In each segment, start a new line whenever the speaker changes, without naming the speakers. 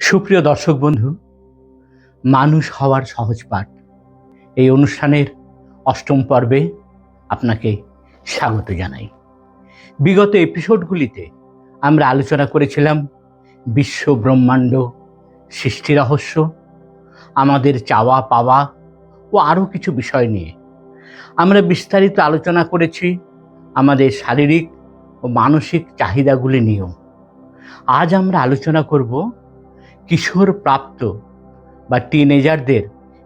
সুপ্রিয় দর্শক বন্ধু, মানুষ হওয়ার সহজ পাঠ। এই অনুষ্ঠানের অষ্টম পর্বে আপনাকে স্বাগত জানাই। বিগত এপিসোডগুলিতে আমরা আলোচনা করেছিলাম বিশ্ব ব্রহ্মাণ্ড সৃষ্টি রহস্য, আমাদের চাওয়া পাওয়া ও আরও কিছু বিষয় নিয়ে। আমরা বিস্তারিত আলোচনা করেছি আমাদের শারীরিক ও মানসিক চাহিদাগুলি নিয়েও। আজ আমরা আলোচনা করব কিশোর প্রাপ্ত বা টিনেজারদের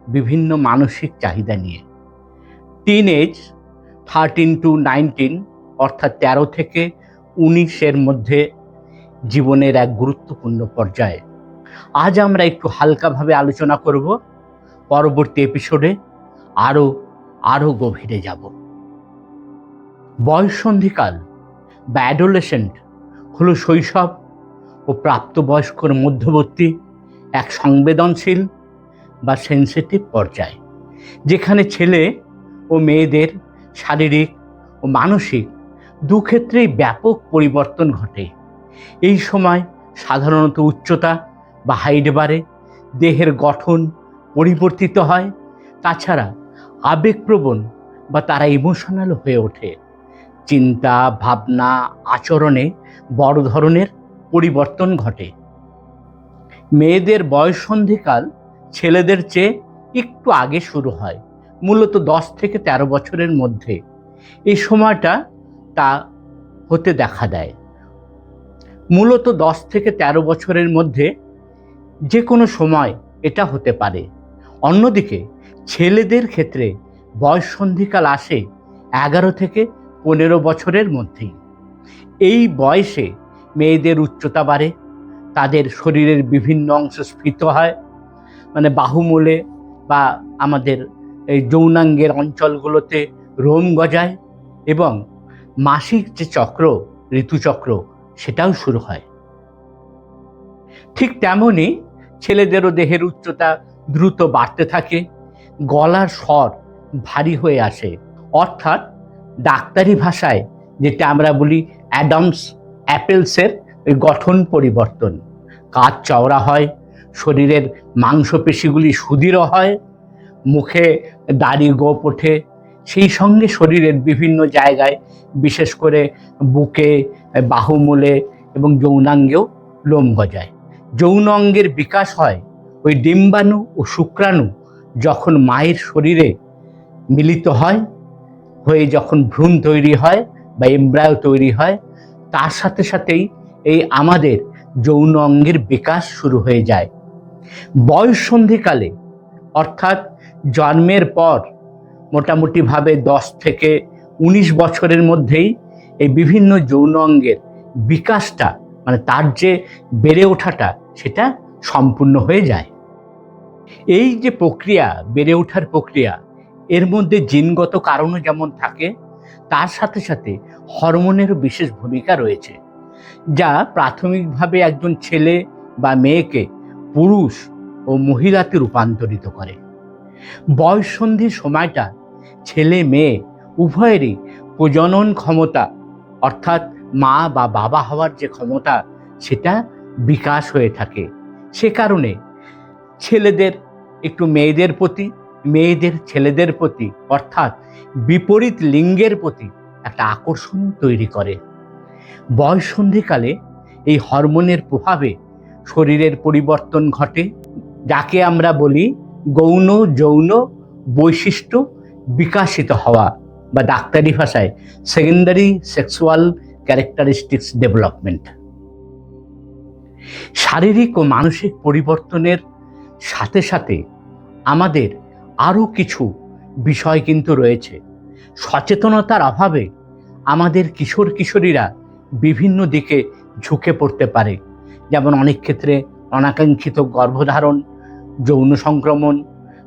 বিভিন্ন মানসিক চাহিদা নিয়ে। Teenage thirteen to nineteen অর্থাৎ তেরো থেকে উনিশের মধ্যে জীবনের এক গুরুত্বপূর্ণ পর্যায়ে। আজ আমরা একটু হালকাভাবে আলোচনা করব। পরবর্তী এপিসোডে আরও আরও গভীরে যাব। বয়ঃসন্ধিকাল বা অ্যাডোলেসেন্ট হলো শৈশব ও প্রাপ্তবয়স্কর মধ্যবর্তী এক সংবেদনশীল বা সেন্সিটিভ পর্যায়, যেখানে ছেলে ও মেয়েদের শারীরিক ও মানসিক দু ক্ষেত্রেই ব্যাপক পরিবর্তন ঘটে। এই সময় সাধারণত উচ্চতা বা হাইট বাড়ে, দেহের গঠন পরিবর্তিত হয়, তাছাড়া আবেগপ্রবণ বা তারা ইমোশনাল হয়ে ওঠে। চিন্তা, ভাবনা, আচরণে বড় ধরনের পরিবর্তন ঘটে। মেয়েদের বয়ঃসন্ধিকাল ছেলেদের চেয়ে একটু আগে শুরু হয়, মূলত দশ থেকে ১৩ বছরের মধ্যে। এই সময়টা তা হতে দেখা দেয়। মূলত দশ থেকে ১৩ বছরের মধ্যে যে কোনো সময় এটা হতে পারে। অন্যদিকে ছেলেদের ক্ষেত্রে বয়ঃসন্ধিকাল আসে এগারো থেকে পনেরো বছরের মধ্যেই। এই বয়সে মেয়েদের উচ্চতা বাড়ে, তাদের শরীরের বিভিন্ন অংশ স্ফীত হয় মানে বাহুমূলে বা আমাদের এই যৌনাঙ্গের অঞ্চলগুলোতে রোম গজায় এবং মাসিক যে চক্র, ঋতুচক্র, সেটাও শুরু হয়। ঠিক তেমনই ছেলেদেরও দেহের উচ্চতা দ্রুত বাড়তে থাকে, গলার স্বর ভারী হয়ে আসে। অর্থাৎ ডাক্তারি ভাষায়, যেটা আমরা বলি অ্যাডামস অ্যাপেলসের ওই গঠন পরিবর্তন। কাজ চওড়া হয়, শরীরের মাংসপেশিগুলি সুদৃঢ় হয়, মুখে দাড়ি গোপ ওঠে, সেই সঙ্গে শরীরের বিভিন্ন জায়গায়, বিশেষ করে বুকে, বাহুমূলে এবং যৌনাঙ্গেও লোম গজায়। যৌন অঙ্গের বিকাশ হয় ওই ডিম্বাণু ও শুক্রাণু যখন মায়ের শরীরে মিলিত হয়, হয়ে যখন ভ্রূণ তৈরি হয় বা এমব্রায়ো তৈরি হয় তার সাথে সাথেই এই আমাদের যৌন অঙ্গের বিকাশ শুরু হয়ে যায়। বয়ঃসন্ধিকালে অর্থাৎ জন্মের পর, মোটামুটিভাবে দশ থেকে উনিশ বছরের মধ্যেই এই বিভিন্ন যৌন অঙ্গের বিকাশটা মানে তার যে বেড়ে ওঠাটা, সেটা সম্পূর্ণ হয়ে যায়। এই যে প্রক্রিয়া, বেড়ে ওঠার প্রক্রিয়া, এর মধ্যে জিনগত কারণও যেমন থাকে তার সাথে সাথে হরমোনেরও বিশেষ ভূমিকা রয়েছে, যা প্রাথমিকভাবে একজন ছেলে বা মেয়েকে পুরুষ ও মহিলাতে রূপান্তরিত করে। বয়ঃসন্ধির সময়টা ছেলে মেয়ে উভয়েরই প্রজনন ক্ষমতা, অর্থাৎ মা বা বাবা হওয়ার যে ক্ষমতা, সেটা বিকাশ হয়ে থাকে। সে কারণে ছেলেদের, একটু মেয়েদের প্রতি মেয়েদের, ছেলেদের প্রতি, অর্থাৎ বিপরীত লিঙ্গের প্রতি একটা আকর্ষণ তৈরি করে। বয়ঃসন্ধিকালে এই হরমোনের প্রভাবে শরীরের পরিবর্তন ঘটে, যাকে আমরা বলি গৌণ, যৌন বৈশিষ্ট্য বিকাশিত হওয়া বা ডাক্তারি ভাষায় সেকেন্ডারি সেক্সুয়াল ক্যারেক্টারিস্টিক্স ডেভেলপমেন্ট শারীরিক ও মানসিক পরিবর্তনের সাথে সাথে আমাদের আরও কিছু বিষয় কিন্তু রয়েছে। সচেতনতার অভাবে আমাদের কিশোর কিশোরীরা বিভিন্ন দিকে ঝুঁকে পড়তে পারে। যেমন অনেক ক্ষেত্রে অনাকাঙ্ক্ষিত গর্ভধারণ, যৌন সংক্রমণ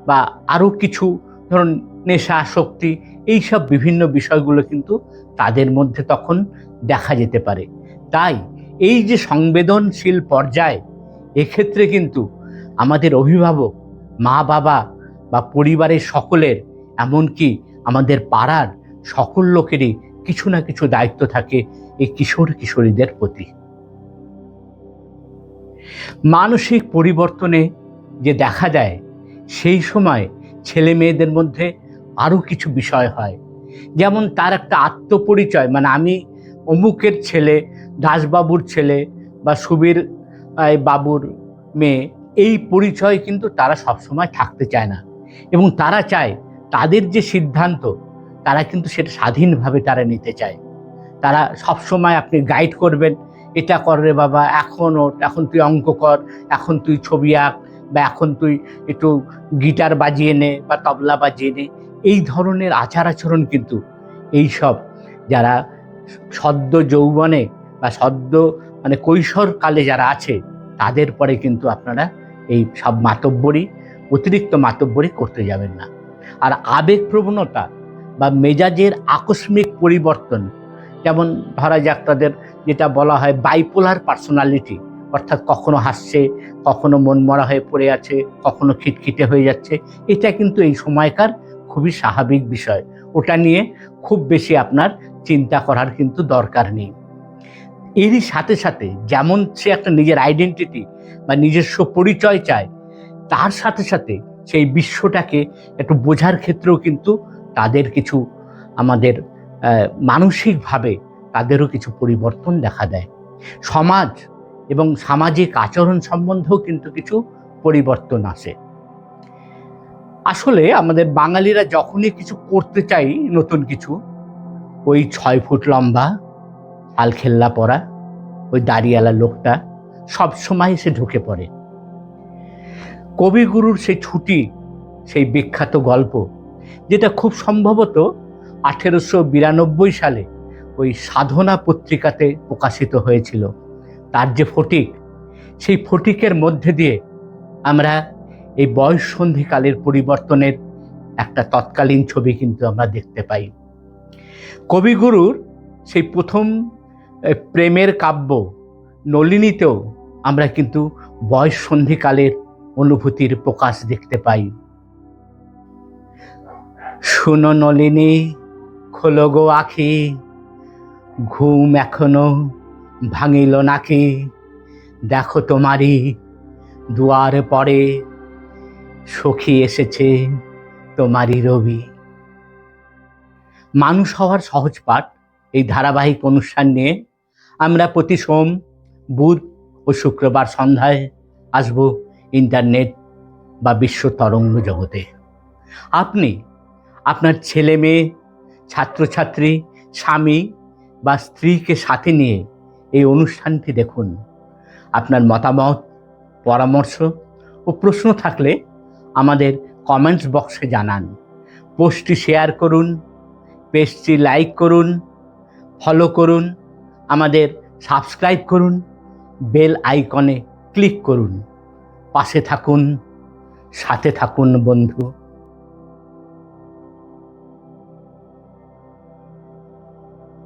বা আরও কিছু ধরুন নেশা, আসক্তি, এইসব বিভিন্ন বিষয়গুলো কিন্তু তাদের মধ্যে তখন দেখা যেতে পারে। তাই এই যে সংবেদনশীল পর্যায়, এক্ষেত্রে কিন্তু আমাদের অভিভাবক মা বাবা বা পরিবারের সকলের, এমনকি আমাদের পাড়ার সকল লোকেরই কিছু না কিছু দায়িত্ব থাকে এই কিশোর কিশোরীদের প্রতি। মানসিক পরিবর্তনে যে দেখা যায়, সেই সময় ছেলে মেয়েদের মধ্যে আরও কিছু বিষয় হয়। যেমন তার একটা আত্মপরিচয় মানে আমি অমুকের ছেলে, দাসবাবুর ছেলে বা সুবীর বাবুর মেয়ে, এই পরিচয় কিন্তু তারা সবসময় থাকতে চায় না। এবং তারা চায় তাদের যে সিদ্ধান্ত, তারা কিন্তু সেটা স্বাধীনভাবে তারা নিতে চায়। তারা সবসময় আপনি গাইড করবেন, এটা কর রে বাবা, এখন এখন তুই অঙ্ক কর, এখন তুই ছবি আঁক, বা এখন তুই একটু গিটার বাজিয়ে নে, বা তবলা বাজিয়ে নে। এই ধরনের আচার আচরণ কিন্তু এই সব যারা সদ্য যৌবনে বা সদ্য মানে কৈশোরকালে যারা আছে, তাদের পরে কিন্তু আপনারা এই সব মাতব্বরি অতিরিক্ত মাতব্বরি করতে যাবেন না। আর আবেগ প্রবণতা বা মেজাজের আকস্মিক পরিবর্তন, যেমন ধরা যাক তাদের যেটা বলা হয় বাইপোলার পার্সোনালিটি অর্থাৎ কখনো হাসছে, কখনো মনমরা হয়ে পড়ে আছে, কখনো খিটখিটে হয়ে যাচ্ছে, এটা কিন্তু এই সময়কার খুবই স্বাভাবিক বিষয়। ওটা নিয়ে খুব বেশি আপনার চিন্তা করার কিন্তু দরকার নেই। এরই সাথে সাথে যেমন সে একটা নিজের আইডেন্টিটি বা নিজস্ব পরিচয় চায় তার সাথে সাথে সেই বিশ্বটাকে একটু বোঝার ক্ষেত্রেও কিন্তু তাদের কিছু আমাদের মানসিকভাবে তাদেরও কিছু পরিবর্তন দেখা দেয়। সমাজ এবং সামাজিক আচরণ সম্বন্ধেও কিন্তু কিছু পরিবর্তন আসে। আসলে আমাদের বাঙালিরা যখনই কিছু করতে চাই নতুন কিছু, ওই ছয় ফুট লম্বা আলখেল্লা পরা, ওই দাড়িওয়ালা লোকটা সব সময় সে ঢুকে পড়ে। কবিগুরুর সেই ছুটি, সেই বিখ্যাত গল্প, যেটা খুব সম্ভবত আঠেরোশো বিরানব্বই সালে ওই সাধনা পত্রিকাতে প্রকাশিত হয়েছিল। তার যে ফটিক, সেই ফটিকের মধ্যে দিয়ে আমরা এই বয়স সন্ধিকালের পরিবর্তনের একটা তৎকালীন ছবি কিন্তু আমরা দেখতে পাই। কবিগুরুর সেই প্রথম প্রেমের কাব্য নলিনীতেও আমরা কিন্তু বয়স সন্ধিকালের অনুভূতির প্রকাশ দেখতে পাই। শুনো নলিনী, খোলো গো আখি। ঘুম এখনও ভাঙিল নাকি? দেখো তোমারই দুয়ার পরে সখী এসেছে তোমারই রবি। মানুষ হওয়ার সহজ পাঠ এই ধারাবাহিক অনুষ্ঠান নিয়ে আমরা প্রতি সোম বুধ ও শুক্রবার সন্ধ্যায় আসব। ইন্টারনেট বা বিশ্ব তরঙ্গ জগতে। আপনি আপনার ছেলে মেয়ে, ছাত্রছাত্রী, স্বামী বা স্ত্রীকে সাথে নিয়ে এই অনুষ্ঠানটি দেখুন। আপনার মতামত, পরামর্শ ও প্রশ্ন থাকলে আমাদের কমেন্টস বক্সে জানান। পোস্টটি শেয়ার করুন, পেজটি লাইক করুন, ফলো করুন, আমাদের সাবস্ক্রাইব করুন, বেল আইকনে ক্লিক করুন। পাশে থাকুন সাথে থাকুন বন্ধু।